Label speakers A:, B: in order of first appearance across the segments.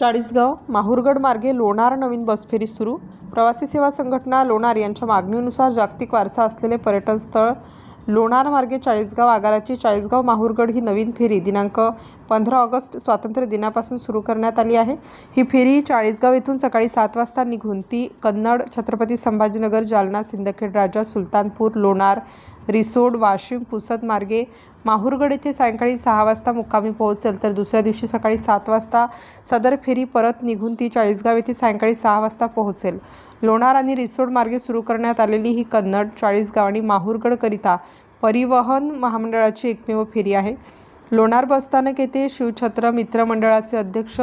A: चाळीसगाव माहूरगड मार्गे लोणार नवीन बसफेरी सुरू. प्रवासी सेवा संघटना लोणार यांच्या मागणीनुसार जागतिक वारसा असलेले पर्यटन स्थळ लोणार मार्गे चाळीसगाव आगाराची चाळीसगाव माहुरगड ही नवीन फेरी. दिनांक पंधरा ऑगस्ट स्वातंत्र्य दिनापासून सुरू करण्यात आली आहे. ही फेरी चाळीसगाव येथून सकाळी सात वाजता निघून ती कन्नड छत्रपती संभाजीनगर जालना सिंदखेड राजा सुलतानपूर लोणार रिसोड वाशिम पुसद मार्गे माहुरगड येथे सायंकाळी सहा वाजता मुक्कामी पोहोचेल. तर दुसऱ्या दिवशी सकाळी सात वाजता सदर फेरी परत निघून ती चाळीसगाव येथे सायंकाळी सहा वाजता पोहोचेल. लोणार आणि रिसोड मार्गे सुरू करण्यात आलेली ही कन्नड चाळीसगाव आणि माहूरगडकरिता परिवहन महामंडळाची एकमेव फेरी आहे. लोणार बसस्थानक येथे शिवछत्र मित्र मंडळाचे अध्यक्ष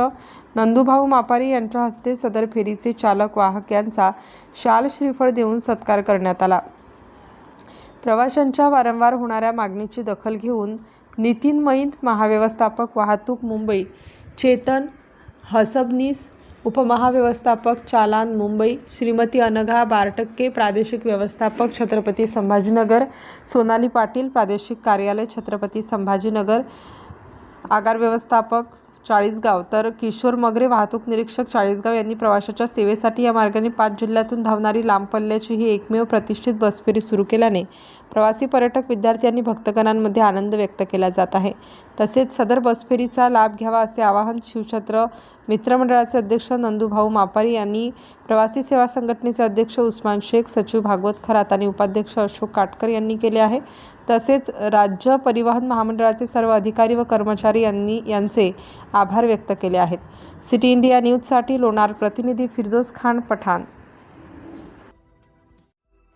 A: नंदुभाऊ मापारी यांच्या हस्ते सदर फेरीचे चालक वाहक यांचा शाल श्रीफळ देऊन सत्कार करण्यात आला. प्रवाशांच्या वारंवार होणाऱ्या मागणीची दखल घेऊन नितीन मैत महाव्यवस्थापक वाहतूक मुंबई चेतन हसबनीस उपमहाव्यवस्थापक चालान मुंबई श्रीमती अनघा बारटक्के प्रादेशिक व्यवस्थापक छत्रपती संभाजीनगर सोनाली पाटील प्रादेशिक कार्यालय छत्रपती संभाजीनगर आगार व्यवस्थापक चाळीसगाव. तर किशोर मगरे वाहतूक निरीक्षक चाळीसगाव यांनी प्रवाशाच्या सेवेसाठी या मार्गाने पाच जिल्ह्यातून धावणारी लांब पल्ल्याची ही एकमेव प्रतिष्ठित बसफेरी सुरू केल्याने प्रवासी पर्यटक विद्यार्थी आणि भक्तगणांमध्ये आनंद व्यक्त केला जात आहे. तसेच सदर बसफेरीचा लाभ घ्यावा असे आवाहन शिवछत्र मित्रमंडळाचे अध्यक्ष नंदूभाऊ मापारी यांनी प्रवासी सेवा संघटनेचे अध्यक्ष उस्मान शेख सचिव भागवत खरात आणि उपाध्यक्ष अशोक काटकर यांनी केले आहे. तसेच राज्य परिवहन महामंडळाचे सर्व अधिकारी व कर्मचारी यांनी यांचे आभार व्यक्त केले आहेत. सिटी इंडिया न्यूजसाठी लोणार प्रतिनिधी फिरदोस खान पठाण.